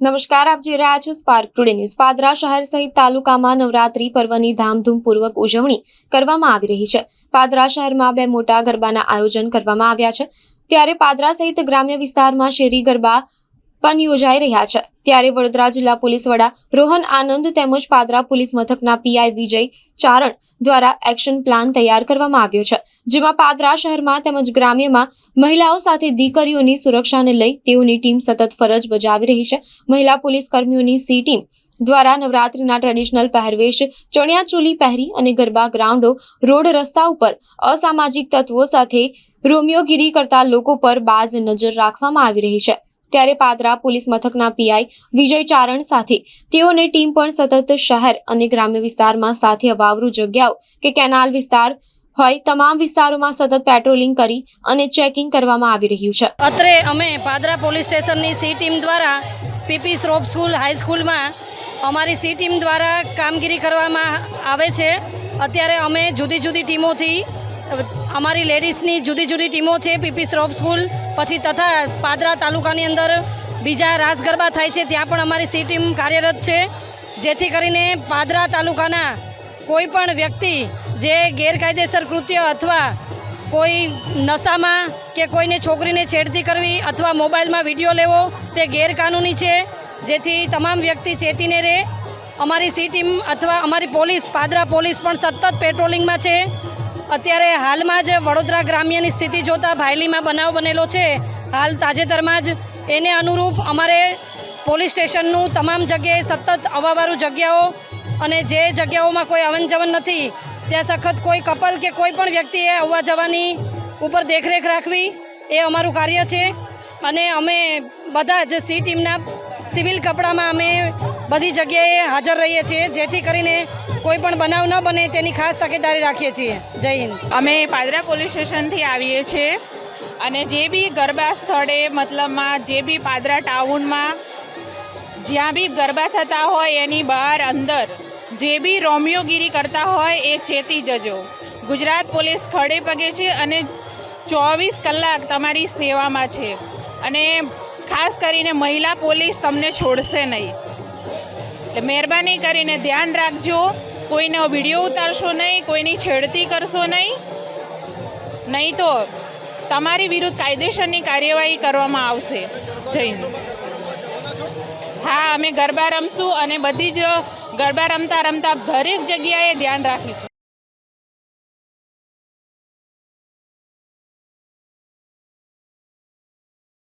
નમસ્કાર, આપ જોઈ રહ્યા છો સ્પાર્ક ટુડે ન્યૂઝ પાદરા શહેર સહિત તાલુકામાં નવરાત્રી પર્વની ધામધૂમપૂર્વક ઉજવણી કરવામાં આવી રહી છે. પાદરા શહેરમાં બે મોટા ગરબાના આયોજન કરવામાં આવ્યા છે. ત્યારે પાદરા સહિત ગ્રામ્ય વિસ્તારમાં શેરી ગરબા પણ યોજાઈ રહ્યા છે. ત્યારે વડોદરા જિલ્લા પોલીસ વડા રોહન આનંદ તેમજ પાદરા પોલીસ મથકના પીઆઈ વિજય ચારણ દ્વારા એક્શન પ્લાન તૈયાર કરવામાં આવ્યો છે, જેમાં પાદરા શહેરમાં તેમજ ગ્રામ્યમાં મહિલાઓ સાથે દીકરીઓની સુરક્ષાને લઈ તેઓની ટીમ સતત ફરજ બજાવી રહી છે. મહિલા પોલીસ કર્મીઓની સી ટીમ દ્વારા નવરાત્રીના ટ્રેડિશનલ પહેરવેશ ચણિયાચોલી પહેરી અને ગરબા ગ્રાઉન્ડો, રોડ રસ્તા ઉપર અસામાજિક તત્વો સાથે રોમિયોગીરી કરતા લોકો પર બાજ નજર રાખવામાં આવી રહી છે. ત્યારે પાદરા પોલીસ મથકના પીઆઈ વિજય ચારણ સાથે. તેઓની ટીમ પણ સતત શહેર અને ગ્રામ્ય વિસ્તારમાં સાથે અવાવરૂ જગ્યાઓ કે કેનાલ વિસ્તાર હોય તમામ વિસ્તારોમાં સતત પેટ્રોલિંગ કરી અને ચેકિંગ કરવામાં આવી રહ્યું છે. અત્રે અમે પાદરા પોલીસ સ્ટેશનની સી ટીમ દ્વારા પીપી શ્રોપ સ્કૂલ હાઈસ્કૂલમાં અમારી સી ટીમ દ્વારા કામગીરી કરવામાં આવે છે. અત્યારે અમે જુદી જુદી ટીમોથી, અમારી લેડીઝની જુદી જુદી ટીમો છે પીપી શ્રોપ સ્કૂલ પછી તથા પાદરા તાલુકાની અંદર બીજા રાસ ગરબા થાય છે, ત્યાં પણ અમારી સી ટીમ કાર્યરત છે. જેથી કરીને પાદરા તાલુકાના કોઈ પણ વ્યક્તિ જે ગેરકાયદેસર કૃત્ય અથવા કોઈ નશામાં કે કોઈને છોકરીને છેડતી કરવી અથવા મોબાઈલમાં વીડિયો લેવો, તે ગેરકાનૂની છે. જેથી તમામ વ્યક્તિ ચેતીને રહે અમારી સી ટીમ અથવા અમારી પોલીસ, પાદરા પોલીસ પણ સતત પેટ્રોલિંગમાં છે. અત્યારે હાલમાં જ વડોદરા ગ્રામ્યની સ્થિતિ જોતાં ભાયલીમાં બનાવ બનેલો છે. હાલ તાજેતરમાં જ એને અનુરૂપ અમારે પોલીસ સ્ટેશનનું તમામ જગ્યાએ સતત અવાવારું જગ્યાઓ અને જે જગ્યાઓમાં કોઈ આવન જવન નથી, ત્યાં સખત કોઈ કપલ કે કોઈ પણ વ્યક્તિએ આવવા જવાની ઉપર દેખરેખ રાખવી એ અમારું કાર્ય છે. અને અમે બધા જ સી ટીમના સિવિલ કપડામાં અમે બધી જગ્યાએ હાજર રહીએ છીએ, જેથી કરીને કોઈ પણ બનાવ ન બને તેની ખાસ તકેદારી રાખીએ છીએ. જય હિન્દ. અમે પાદરા પોલીસ સ્ટેશનથી આવીએ છીએ અને જે બી ગરબા સ્થળે, મતલબમાં જે બી પાદરા ટાઉનમાં જ્યાં બી ગરબા થતા હોય એની બહાર અંદર જે બી રોમિયોગીરી કરતા હોય એ ચેતી જજો. ગુજરાત પોલીસ ખડે પગે છે અને ચોવીસ કલાક તમારી સેવામાં છે. અને ખાસ કરીને મહિલા પોલીસ તમને છોડશે નહીં. એટલે મહેરબાની કરીને ધ્યાન રાખજો. કોઈનો વીડિયો ઉતારશો નહીં, કોઈની છેડતી કરશો નહીં. નહીં તો તમારી વિરુદ્ધ કાયદેસરની કાર્યવાહી કરવામાં આવશે. જય હા, અમે ગરબા રમશું અને બધી જ ગરબા રમતા રમતા દરેક જગ્યાએ ધ્યાન રાખીશું.